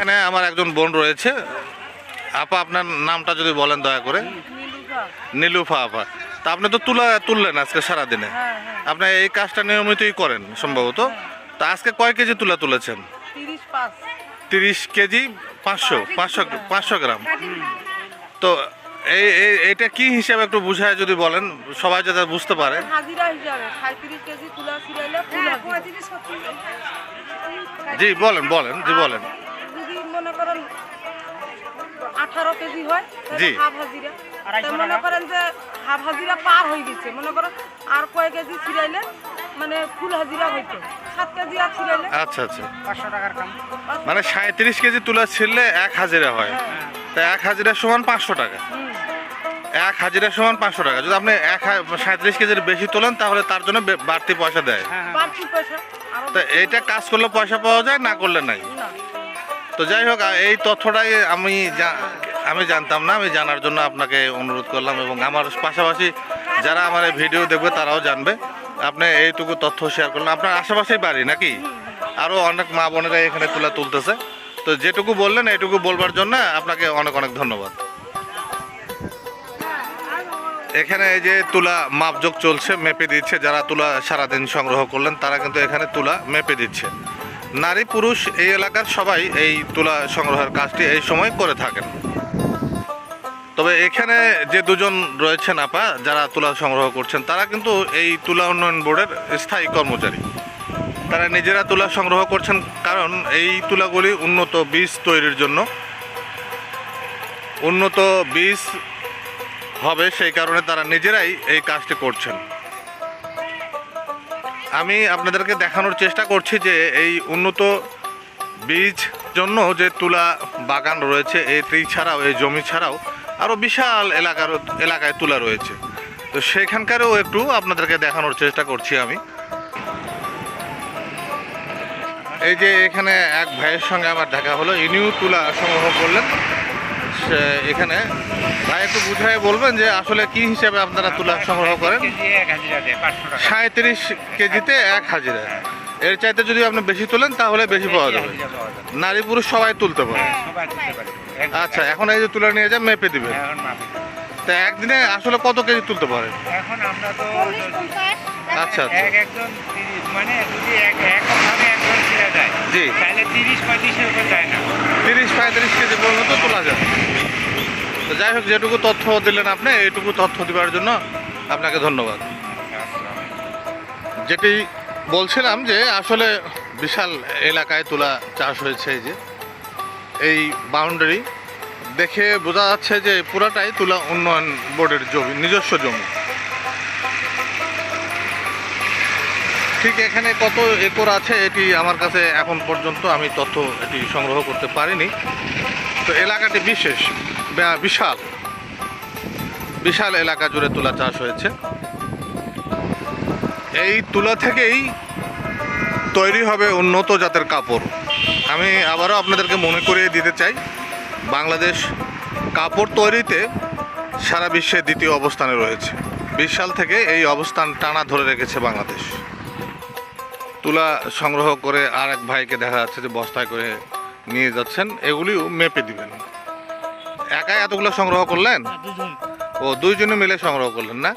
এখানে আমার একজন বোন রয়েছে। আপা আপনার নামটা যদি বলেন দয়া করে। নীলুফা। আপা। তা আপনি তো তুলা তুললেন আজকে সারাদিনে। হ্যাঁ হ্যাঁ। আপনি এই কাজটা নিয়মিতই করেন সম্ভবত। তা আজকে কয় কেজি তুলা তুলেছেন? তিরিশ কেজি পাঁচশো পাঁচশো পাঁচশো গ্রাম। তো এই এইটা কি হিসাবে একটু বুঝায় যদি বলেন? সবাই যাতে বুঝতে পারে। জি বলেন বলেন জি বলেন। মনে করেন আঠারো কেজি হয় জি। হাফ হাজিরা। মনে করেন যে হাফ হাজিরা পার হয়ে গেছে। মনে করেন আর কয় কেজি ছিলাইলে মানে ফুল হাজিরা হইতো। সাত কেজি আর ছিলাইলে আচ্ছা আচ্ছা। পাঁচশো টাকার কাম। মানে সাঁত্রিশ কেজি তুলা ছিললে এক হাজিরা হয়। তা এক হাজিরা সমান পাঁচশো টাকা। এক হাজিরা সমান পাঁচশো টাকা। যদি আপনি এক সাঁত্রিশ কেজির বেশি তোলেন তাহলে তার জন্য বাড়তি পয়সা দেয়। হ্যাঁ হ্যাঁ। তো এইটা কাজ করলে পয়সা পাওয়া যায় না করলে নাই। তো যাই হোক এই তথ্যটাই আমি আমি জানতাম না, আমি জানার জন্য আপনাকে অনুরোধ করলাম এবং আমার পাশাপাশি যারা আমার এই ভিডিও দেখবে তারাও জানবে। আপনি এইটুকু তথ্য শেয়ার করলেন আপনার আশেপাশেই বাড়ি নাকি? আরও অনেক মা বোনেরা এখানে তুলা তুলতেছে। তো যেটুকু বললেন, এইটুকু বলবার জন্য আপনাকে অনেক অনেক ধন্যবাদ। এখানে এই যে তুলা মাপযোগ চলছে, মেপে দিচ্ছে। যারা তুলা সারাদিন সংগ্রহ করলেন, তারা কিন্তু এখানে তুলা মেপে দিচ্ছে। নারী, পুরুষ এই এলাকার সবাই এই তুলা সংগ্রহের কাজটি এই সময় করে থাকেন। তবে এখানে যে দুজন রয়েছেন আপা, যারা তুলা সংগ্রহ করছেন, তারা কিন্তু এই তুলা উন্নয়ন বোর্ডের স্থায়ী কর্মচারী। তারা নিজেরা তুলা সংগ্রহ করছেন কারণ এই তুলাগুলি উন্নত বীজ তৈরির জন্য। উন্নত বীজ হবে সেই কারণে তারা নিজেরাই এই কাজটি করছেন। আমি আপনাদেরকে দেখানোর চেষ্টা করছি যে এই উন্নত বীজ জন্য যে তুলা বাগান রয়েছে এটি ছাড়াও, এই জমি ছাড়াও আরও বিশাল এলাকার এলাকায় তুলা রয়েছে। তো সেখানকারও একটু আপনাদেরকে দেখানোর চেষ্টা করছি আমি। এই যে এখানে এক ভাইয়ের সঙ্গে আমার দেখা হলো, ইনিও তুলা সংগ্রহ করলেন। এখানে। ভাই একটু বুঝাই বলবেন যে আসলে কি হিসাবে আপনারা তুলা সংগ্রহ করেন? সাঁত্রিশ কেজিতে এক হাজিরা। এর চাইতে যদি আপনি বেশি তোলেন তাহলে বেশি পাওয়া যাবে। নারী পুরুষ সবাই তুলতে পারে। এক- আচ্ছা এখন এই যে তুলে নিয়ে যা মেপে দিবে তা একদিনে আসলে কত কেজি তুলতে পারে এখন আমরা তো আচ্ছা আচ্ছা। একজন মানে যদি এক একভাবে একজন ছিঁড়া যায় জি। তাহলে তিরিশ পঁয়ত্রিশের উপর যায় না। তিরিশ পঁয়ত্রিশ কেজি পর্যন্ত তোলা যায়। তো যাই হোক, যেটুকু তথ্য দিলেন আপনি, এইটুকু তথ্য দেওয়ার জন্য আপনাকে ধন্যবাদ। যেটি বলছিলাম যে, আসলে বিশাল এলাকায় তুলা চাষ হয়েছে এই যে। এই বাউন্ডারি দেখে বোঝা যাচ্ছে যে পুরাটাই তুলা উন্নয়ন বোর্ডের জমি, নিজস্ব জমি। ঠিক এখানে কত একর আছে এটি আমার কাছে এখন পর্যন্ত আমি তথ্য এটি সংগ্রহ করতে পারিনি। তো এলাকাটি বিশেষ বিশাল বিশাল এলাকা জুড়ে তুলা চাষ হয়েছে। এই তুলা থেকেই তৈরি হবে উন্নত জাতের কাপড়। আমি আবারও আপনাদেরকে মনে করিয়ে দিতে চাই, বাংলাদেশ কাপড় তৈরিতে সারা বিশ্বে দ্বিতীয় অবস্থানে রয়েছে। বিশ সাল থেকে এই অবস্থান টানা ধরে রেখেছে বাংলাদেশ। তুলা সংগ্রহ করে আর এক ভাইকে দেখা যাচ্ছে যে বস্তায় করে নিয়ে যাচ্ছেন এগুলিও মেপে দিবেন। একাই এতগুলো সংগ্রহ করলেন? ও দুইজনে মিলে সংগ্রহ করলেন না?